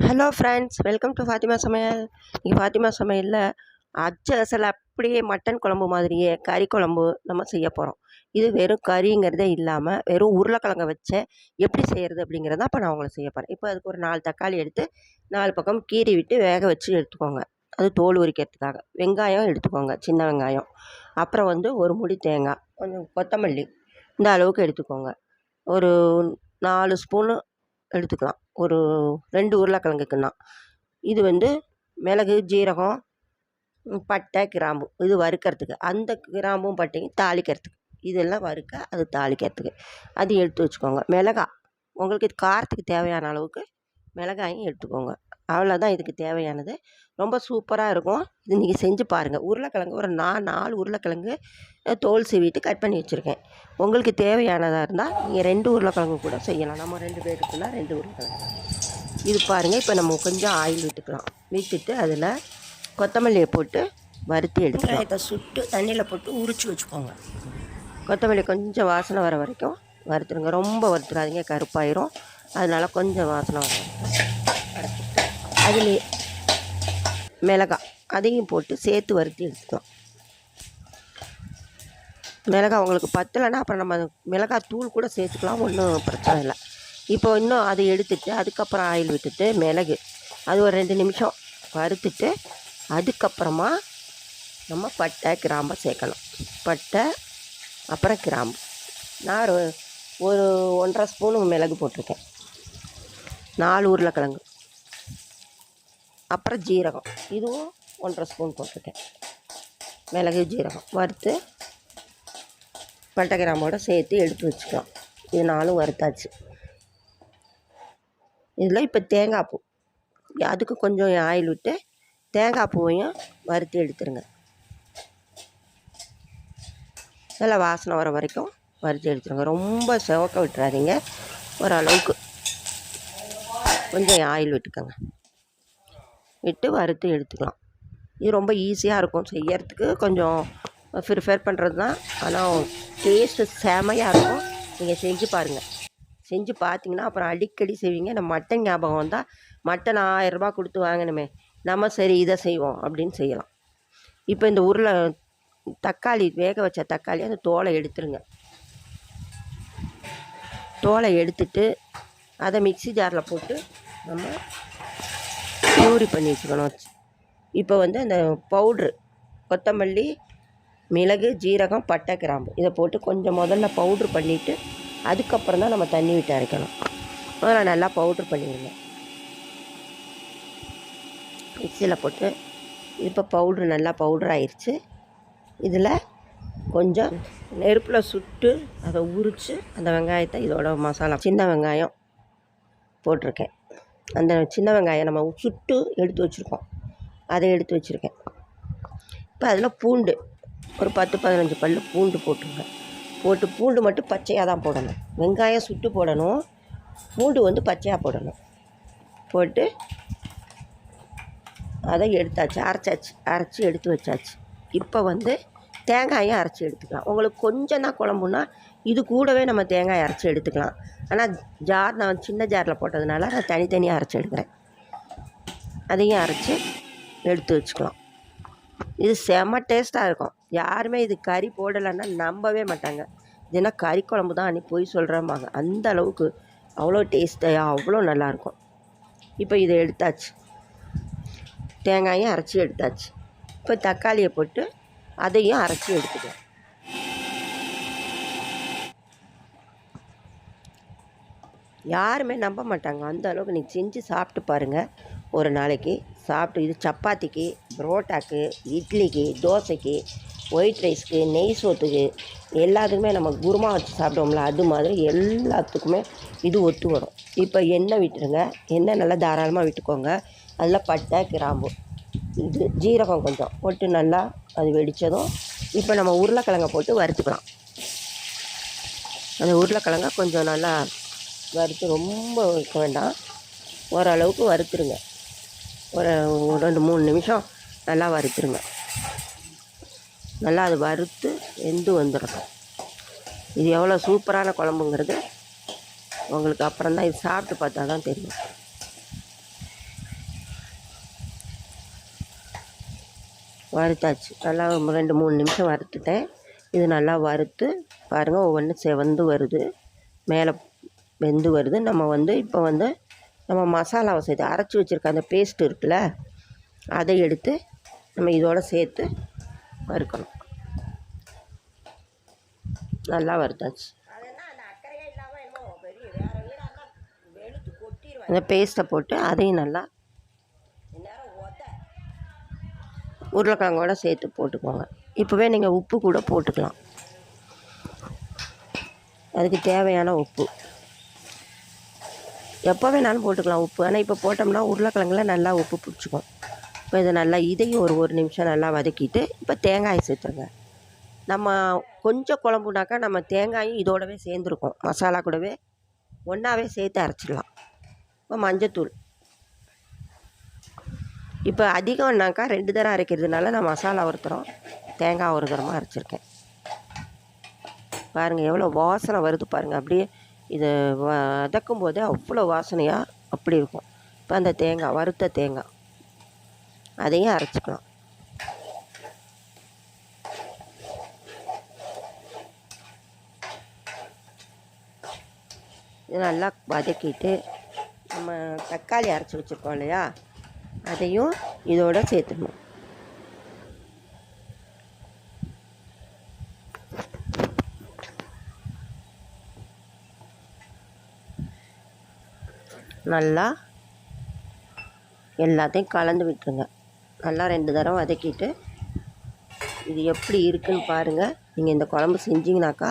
Hello friends welcome to Fatima சமையல் இங்கே ஃபாத்திமா சமையலில் அச்ச அசல் அப்படியே மட்டன் குழம்பு மாதிரியே கறி குழம்பு நம்ம செய்ய போகிறோம் இது வெறும் கறிங்கிறதே இல்லாமல் வெறும் உருளைக்கிழங்க வச்ச எப்படி செய்கிறது அப்படிங்கிறத இப்போ நான் உங்களை செய்ய போகிறேன் இப்போ அதுக்கு ஒரு நாலு தக்காளி எடுத்து நாலு பக்கம் கீறி விட்டு வேக வச்சு எடுத்துக்கோங்க. அது தோல் உரிக்கிறதுக்காக. வெங்காயம் எடுத்துக்கோங்க. சின்ன வெங்காயம். அப்புறம் வந்து ஒரு முடி தேங்காய். கொஞ்சம் கொத்தமல்லி. இந்த அளவுக்கு எடுத்துக்கோங்க. ஒரு நாலு ஸ்பூனு எடுத்துக்கலாம். ஒரு ரெண்டு உருளைக்கிழங்குக்குன்னா. இது வந்து மிளகு ஜீரகம் பட்டை கிராம்பு. இது வறுக்கிறதுக்கு. அந்த கிராம்பும் பட்டையும் தாளிக்கிறதுக்கு. இதெல்லாம் வறுக்க அது தாளிக்கிறதுக்கு. அது எடுத்து வச்சுக்கோங்க. மிளகா. உங்களுக்கு இது காரத்துக்கு தேவையான அளவுக்கு மிளகாயும் எடுத்துக்கோங்க. அவ்வளோதான் இதுக்கு தேவையானது. ரொம்ப சூப்பராக இருக்கும். இது நீங்கள் செஞ்சு பாருங்கள் உருளைக்கிழங்கு ஒரு நான் நாலு உருளைக்கிழங்கு தோல் சீவிட்டு கட் பண்ணி வச்சுருக்கேன். உங்களுக்கு தேவையானதாக இருந்தால் நீங்கள் ரெண்டு உருளைக்கிழங்கு கூட செய்யலாம். நம்ம ரெண்டு பேருக்குன்னா ரெண்டு உருளைக்கிழங்கு. இது பாருங்கள் இப்போ நம்ம கொஞ்சம் ஆயில் விட்டுக்கலாம். விட்டுட்டு அதில் கொத்தமல்லியை போட்டு வறுத்து எடுத்துக்கலாம். இதை சுட்டு தண்ணியில் போட்டு உரிச்சு வச்சுக்கோங்க. கொத்தமல்லி கொஞ்சம் வாசனை வர வரைக்கும் வறுத்துருங்க. ரொம்ப வறுத்துறாதீங்க. கருப்பாயிரும். அதனால கொஞ்சம் வாசனை வர வரைக்கும். அதில் மிளகாய் அதையும் போட்டு சேர்த்து வறுத்து எடுத்துக்கலாம். மிளகாய் உங்களுக்கு பத்தலைன்னா அப்புறம் நம்ம மிளகாய் தூள் கூட சேர்த்துக்கலாம் ஒன்றும் பிரச்சனை இல்லை. இப்போ இன்னும் அதை எடுத்துட்டு அதுக்கப்புறம் ஆயில் விட்டுட்டு மிளகு அது ஒரு ரெண்டு நிமிஷம் வறுத்துட்டு அதுக்கப்புறமா நம்ம பட்டை கிராம்பை சேர்க்கணும் பட்டை அப்புறம் கிராம்பு. நான் ஒரு ஒன்றரை ஸ்பூனு மிளகு போட்டிருக்கேன். நாலு உருளைக்கிழங்கு. அப்புறம் ஜீரகம். இதுவும் ஒன்றரை ஸ்பூன் போட்டிருக்கேன். மிளகு ஜீரகம். வறுத்து பட்டை சேர்த்து எடுத்து வச்சுக்கலாம். இது நாலும் வறுத்தாச்சு. இதில் இப்போ தேங்காய் பூ. அதுக்கு கொஞ்சம் ஆயில் விட்டு தேங்காய் பூவையும் வறுத்து எடுத்துருங்க. நல்லா வாசனை வர வரைக்கும் வறுத்து எடுத்துருங்க. ரொம்ப செவக்க விட்டுறாதீங்க. ஓரளவுக்கு கொஞ்சம் ஆயில் விட்டுக்கோங்க. விட்டு வறுத்து எடுத்துக்கலாம். இது ரொம்ப ஈஸியாக இருக்கும். செய்யறதுக்கு கொஞ்சம் ப்ரிஃபேர் பண்ணுறது தான். ஆனால் டேஸ்ட்டு செமையாக இருக்கும். நீங்கள் செஞ்சு பாருங்கள் செஞ்சு பார்த்தீங்கன்னா அப்புறம் அடிக்கடி செய்வீங்க. இந்த மட்டன் ஞாபகம் வந்தால் மட்டன் ஆயிரரூபா கொடுத்து வாங்கணுமே. நம்ம சரி இதை செய்வோம் அப்படின்னு செய்யலாம். இப்போ இந்த உருளை தக்காளி வேக வச்ச தக்காளி அந்த தோலை எடுத்துருங்க. தோலை எடுத்துட்டு அதை மிக்ஸி ஜாரில் போட்டு நம்ம பியூரி பண்ணி வச்சுக்கணும். இப்போ வந்து அந்த பவுட்ரு கொத்தமல்லி மிளகு ஜீரகம் பட்டை கிராம்பு இதை போட்டு கொஞ்சம் முதல்ல பவுட்ரு பண்ணிவிட்டு அதுக்கப்புறம் தான் நம்ம தண்ணி விட்டு அரைக்கணும். முதல்ல நல்லா பவுட்ரு பண்ணிடுங்க. மிக்சியில் போட்டு இப்போ பவுட்ரு நல்லா பவுட்ரு ஆயிடுச்சு இதில் கொஞ்சம் நெருப்பில் சுட்டு அதை உரித்து அந்த வெங்காயத்தை இதோட மசாலா சின்ன வெங்காயம் போட்டிருக்கேன். அந்த சின்ன வெங்காயம் நம்ம சுட்டு எடுத்து வச்சுருக்கோம். அதை எடுத்து வச்சுருக்கேன். இப்போ அதில் பூண்டு ஒரு பத்து பதினஞ்சு பல் பூண்டு போட்டுருங்க. போட்டு பூண்டு மட்டும் பச்சையாக தான் போடணும். வெங்காயம் சுட்டு போடணும். பூண்டு வந்து பச்சையாக போடணும். போட்டு அதை எடுத்தாச்சு அரைச்சாச்சு அரைச்சி எடுத்து வச்சாச்சு. இப்போ வந்து தேங்காயும் அரைச்சி எடுத்துக்கலாம். உங்களுக்கு கொஞ்சம் தான் குழம்புனா இது கூடவே நம்ம தேங்காய் அரைச்சி எடுத்துக்கலாம். ஆனால் ஜார் நான் சின்ன ஜாரில் போட்டதுனால நான் தனித்தனியாக அரைச்சி எடுக்கிறேன். அதையும் அரைச்சி எடுத்து வச்சுக்கலாம். இது செம டேஸ்ட்டாக இருக்கும். யாருமே இது கறி போடலைன்னா நம்பவே மாட்டாங்க. இதுனா கறி குழம்பு தான் அன்னி போய் சொல்கிறம்பாங்க அந்த அளவுக்கு அவ்வளோ டேஸ்ட்டாக அவ்வளோ நல்லாயிருக்கும் இப்போ இதை எடுத்தாச்சு. தேங்காயும் அரைச்சி எடுத்தாச்சு. இப்போ தக்காளியை போட்டு அதையும் அரைச்சி எடுத்துக்கலாம். யாருமே நம்ப மாட்டாங்க. அந்த அளவுக்கு நீங்கள் செஞ்சு சாப்பிட்டு பாருங்கள் ஒரு நாளைக்கு சாப்பிட்டு இது சப்பாத்திக்கு புரோட்டாக்கு இட்லிக்கு தோசைக்கு ஒயிட் ரைஸ்க்கு நெய் சோத்துக்கு எல்லாத்துக்குமே நம்ம குருமா வச்சு சாப்பிடுவோம்ல அது மாதிரி எல்லாத்துக்குமே இது ஒத்து வரும். இப்போ எண்ணெய் விட்டுருங்க. எண்ணெய் நல்லா தாராளமாக விட்டுக்கோங்க. அதில் பட்டை கிராம்பு இது ஜீரகம் கொஞ்சம் போட்டு நல்லா அது வெடித்ததும் இப்போ நம்ம உருளைக்கிழங்க போட்டு வறுத்துக்கலாம். அந்த உருளைக்கிழங்க கொஞ்சம் நல்லா வறுத்து ரொம்ப வைக்க வேண்டாம். ஓரளவுக்கு வறுத்துருங்க. ஒரு ரெண்டு மூணு நிமிஷம் நல்லா வறுத்துருங்க. நல்லா அது வறுத்து எந்து வந்துடும் இது எவ்வளோ சூப்பரான குழம்புங்கிறது உங்களுக்கு அப்புறம் தான் இது சாப்பிட்டு பார்த்தா தான் தெரியும். வறுத்தாச்சு. நல்லா ரெண்டு மூணு நிமிஷம் வறுத்துட்டேன். இது நல்லா வறுத்து பாருங்கள் ஒவ்வொன்றும் செவந்து வருது. மேலே வெந்து வருது. நம்ம வந்து இப்போ வந்து நம்ம மசாலாவை சேர்த்து அரைச்சி வச்சுருக்க அந்த பேஸ்ட் இருக்குல்ல அதை எடுத்து நம்ம இதோடு சேர்த்து வறுக்கணும். நல்லா வறுத்தாச்சு. அந்த பேஸ்ட்டை போட்டு அதையும் நல்லா உருளைக்கிழங்கோட சேர்த்து போட்டுக்கோங்க. இப்போவே நீங்கள் உப்பு கூட போட்டுக்கலாம். அதுக்கு தேவையான உப்பு. எப்போ வேணாலும் போட்டுக்கலாம் உப்பு. ஆனால் இப்போ போட்டோம்னா உருளைக்கிழங்குல நல்லா உப்பு பிடிச்சிக்கும். இப்போ இதை நல்லா இதையும் ஒரு ஒரு நிமிஷம் நல்லா வதக்கிட்டு இப்போ தேங்காய் சேர்த்துருங்க. நம்ம கொஞ்சம் குழம்புனாக்கா நம்ம தேங்காயும் இதோடவே சேர்ந்துருக்கோம். மசாலா கூடவே ஒன்றாவே சேர்த்து அரைச்சிடலாம். இப்போ மஞ்சத்தூள். இப்போ அதிகம்னாக்கா ரெண்டு தரம் அரைக்கிறதுனால நான் மசாலா ஒரு தரம் தேங்காய் ஒரு தரமாக அரைச்சிருக்கேன். பாருங்கள் எவ்வளோ வாசனை வருது பாருங்கள் அப்படியே இதை வதக்கும் போதே அவ்வளோ வாசனையாக அப்படி இருக்கும். இப்போ அந்த தேங்காய் வறுத்த தேங்காய். அதையும் அரைச்சிக்கலாம். இது நல்லா வதக்கிட்டு நம்ம தக்காளி அரைச்சி வச்சுருக்கோம் இல்லையா? அதையும் இதோட சேர்த்துடணும் நல்லா எல்லாத்தையும் கலந்து விட்டுருங்க. நல்லா ரெண்டு தடவை வதக்கிட்டு இது எப்படி இருக்குன்னு பாருங்கள் நீங்கள் இந்த குழம்பு செஞ்சிங்கனாக்கா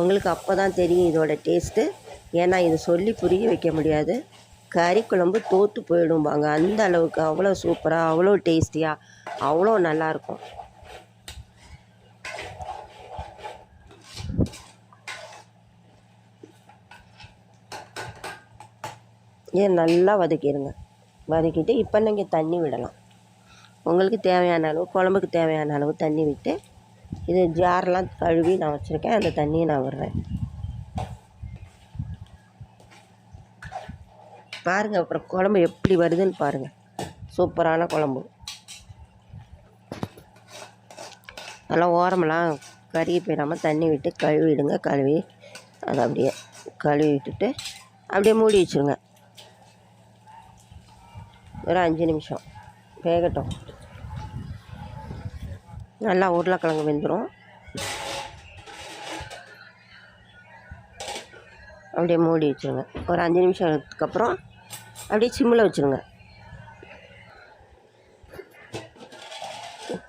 உங்களுக்கு அப்போ தான் தெரியும் இதோட டேஸ்ட்டு ஏன்னா இது சொல்லி புரிய வைக்க முடியாது. கறி குழம்பு தோற்று போயிடும்பாங்க. அந்த அளவுக்கு அவ்வளோ சூப்பராக அவ்வளோ டேஸ்டியாக அவ்வளோ நல்லாயிருக்கும் இதை நல்லா வதக்கிடுங்க. வதக்கிட்டு இப்போ நீங்கள் தண்ணி விடலாம். உங்களுக்கு தேவையான அளவு குழம்புக்கு தேவையான அளவு தண்ணி விட்டு இது ஜார்லாம் கழுவி நான் வச்சுருக்கேன். அந்த தண்ணியை நான் விடுறேன். பாருங்கள் அப்புறம் குழம்பு எப்படி வருதுன்னு பாருங்கள் சூப்பரான குழம்பு. நல்லா ஓரமெல்லாம் கருகி போயிடாமல் தண்ணி விட்டு கழுவிடுங்க. கழுவி அதை அப்படியே கழுவி விட்டுட்டு அப்படியே மூடி வச்சுருங்க. ஒரு அஞ்சு நிமிஷம். வேகட்டும். நல்லா உருளைக்கிழங்கு வெந்துடும் அப்படியே மூடி வச்சுருங்க. ஒரு அஞ்சு நிமிஷம் அதுக்கப்புறம் அப்படியே சிம்மில் வச்சுருங்க.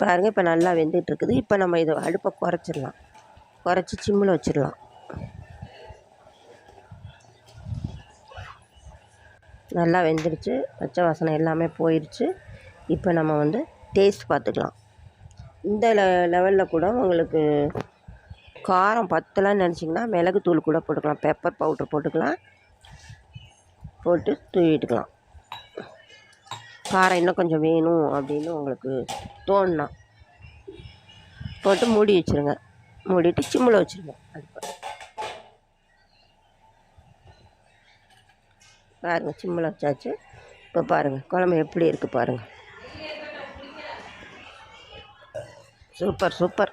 பாருங்கள் இப்போ நல்லா வெந்துட்டுருக்குது இப்போ நம்ம இதை அடுப்பை குறைச்சிடலாம். குறைச்சி சிம்மில் வச்சிடலாம். நல்லா வெந்துருச்சு பச்சை வாசனை எல்லாமே போயிடுச்சு இப்போ நம்ம வந்து டேஸ்ட் பார்த்துக்கலாம். இந்த லெ லெவலில் கூட உங்களுக்கு காரம் பத்தலைன்னு நினச்சிங்கன்னா மிளகுத்தூள் கூட போட்டுக்கலாம். பெப்பர் பவுட்ரு போட்டுக்கலாம். போட்டு தூவிட்டுக்கலாம். காரம் இன்னும் கொஞ்சம் வேணும் அப்படின்னு உங்களுக்கு தோணுனா போட்டு மூடி வச்சுருங்க. மூடிட்டு சிம்மில் வச்சுருங்க. அது பாருங்கள் சிம்மில் வச்சாச்சு. இப்போ பாருங்கள் குழம்பு எப்படி இருக்குது பாருங்கள் சூப்பர் சூப்பர்.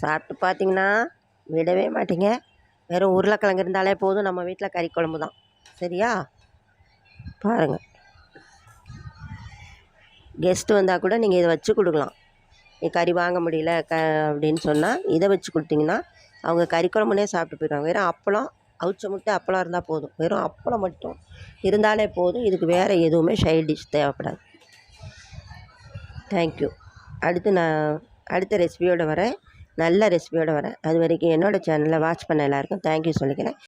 சாப்பிட்டு பார்த்தீங்கன்னா விடவே மாட்டீங்க. வெறும் உருளைக்கிழங்கு இருந்தாலே போதும் நம்ம வீட்டில் கறி குழம்பு தான். சரியா? பாருங்கள் கெஸ்ட்டு வந்தால் கூட நீங்கள் இதை வச்சு கொடுக்கலாம். நீ கறி வாங்க முடியல க அப்படின்னு சொன்னால் இதை வச்சு கொடுத்தீங்கன்னா அவங்க கறி குழம்புனே சாப்பிட்டு போயிடுவாங்க. வெறும் அப்பளம் அவிச்ச முட்டை அப்பளம் இருந்தால் போதும். வெறும் அப்பளம் மட்டும் இருந்தாலே போதும். இதுக்கு வேறு எதுவுமே சைட் டிஷ் தேவைப்படாது. தேங்க்யூ அடுத்து நான் அடுத்த ரெசிபியோடு வரேன். நல்ல ரெசிபியோடு வரேன். அது வரைக்கும் என்னோடய சேனலை வாட்ச் பண்ண எல்லாேருக்கும் தேங்க்யூ சொல்லிக்கிறேன்.